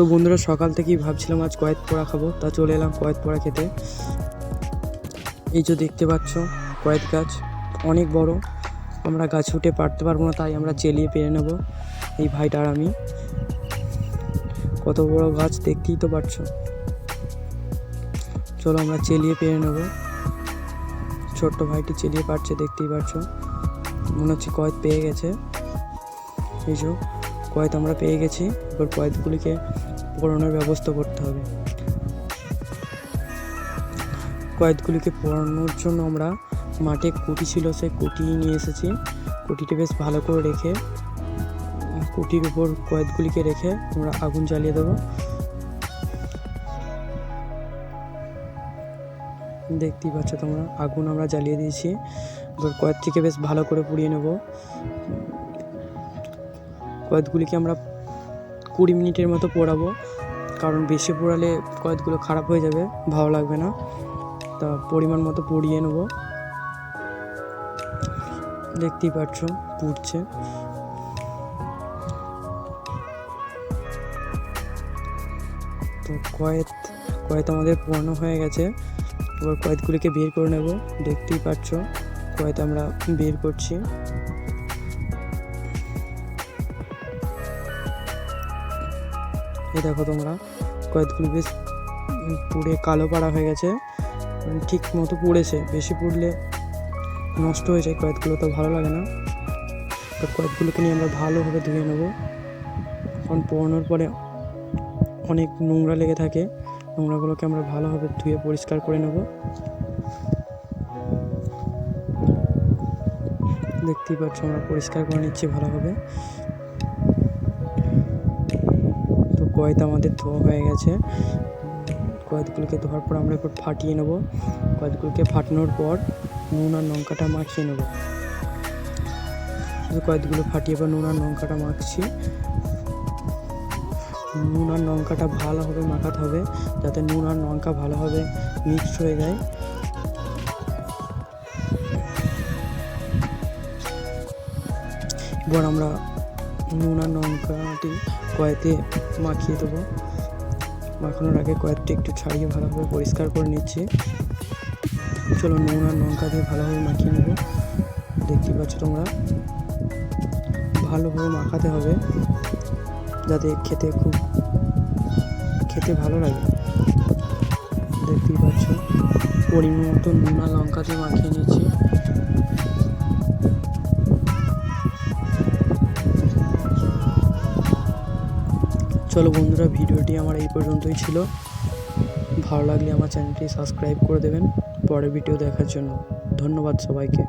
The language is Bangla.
তো বন্ধুরা, সকাল থেকেই ভাবছিলাম আজ কয়েত পোড়া খাব, তা চলে এলাম কয়েত পোড়া খেতে। এই যে দেখতে পাচ্ছ কয়েত গাছ, অনেক বড়। আমরা গাছ উঠে পারতে পারব না, তাই আমরা চেলিয়ে পেরে নেব, এই ভাইটা আর আমি। কত বড় গাছ, দেখতেই তো পারছ চলো আমরা চেলিয়ে পেরে নেব। ছোট্ট ভাইটি চেলিয়ে পারছে, দেখতেই পারছ মনে হচ্ছে কয়েত পেয়ে গেছে। এই যে কয়েত আমরা পেয়ে গেছি। এবার কয়েতগুলিকে পোড়ানোর ব্যবস্থা করতে হবে। কয়েতগুলিকে পোড়ানোর জন্য আমরা মাঠে কুটি ছিল, সেই কুটি নিয়ে এসেছি। কুটিটি বেশ ভালো করে রেখে, কুটির উপর কয়েতগুলিকে রেখে আমরা আগুন জ্বালিয়ে দেবো। দেখতেই পাচ্ছ তোমরা, আগুন আমরা জ্বালিয়ে দিয়েছি। এবার কয়েকটিকে বেশ ভালো করে পুড়িয়ে নেব। কয়েকগুলিকে আমরা কুড়ি মিনিটের মতো পোড়াবো। কারণ বেশি পোড়ালে কয়েকগুলো খারাপ হয়ে যাবে, ভালো লাগবে না। তা পরিমাণ মতো পুড়িয়ে নেব। দেখতেই পাচ্ছ পুড়ছে। তো কয়েত কয়েত আমাদের পোড়ানো হয়ে গেছে। এবার কয়েতগুলিকে বের করে নেব। দেখতেই পাচ্ছ কয়েত আমরা বের করছি। এই দেখো তোমরা কয়েকগুলি বেশ পুড়ে কালো পাড়া হয়ে গেছে উম, ঠিক মতো পুড়েছে বেশি পুড়লে নষ্ট হয়ে যায় কয়েকগুলো তো ভালো লাগে না। তো কয়েকগুলোকে নিয়ে আমরা ভালোভাবে ধুয়ে নেব। কারণ পোড়ানোর পরে অনেক নোংরা লেগে থাকে নোংরাগুলোকে আমরা ভালোভাবে ধুয়ে পরিষ্কার করে নেব। দেখতেই পাচ্ছ আমরা পরিষ্কার করে নিচ্ছি ভালোভাবে। কয়েত আমাদের ধোয়া হয়ে গেছে। কয়েকগুলোকে ধোয়ার পর আমরা এরপর ফাটিয়ে নেব। কয়েকগুলোকে ফাটানোর পর নুন আর লঙ্কাটা মাখিয়ে নেব। তো কয়েকগুলো ফাটিয়ে পর নুন আর লঙ্কাটা মাখছি। নুন আর লঙ্কাটা ভালোভাবে মাখাতে হবে, যাতে নুন আর লঙ্কা ভালোভাবে মিক্সড হয়ে যায়। এবার আমরা নুন আর লঙ্কাটি কয়েতে মাখিয়ে দেবো। মাখানোর আগে কয়েকটি একটু ছাড়িয়ে ভালোভাবে পরিষ্কার করে নিচ্ছি। চলো নুন আর লঙ্কা দিয়ে ভালোভাবে মাখিয়ে নেব। দেখতে পাচ্ছ তোমরা? ভালোভাবে মাখাতে হবে যাতে খেতে খুব খেতে ভালো লাগে। দেখতেই পাচ্ছ? পরিমাণ মতো নুন আর লঙ্কা দিয়ে মাখিয়ে নিচ্ছি। চলো বন্ধুরা, ভিডিওটি আমার এই পর্যন্তই ছিল। ভালো লাগলে আমার চ্যানেলটি সাবস্ক্রাইব করে দেবেন। পরের ভিডিও দেখার জন্য ধন্যবাদ সবাইকে।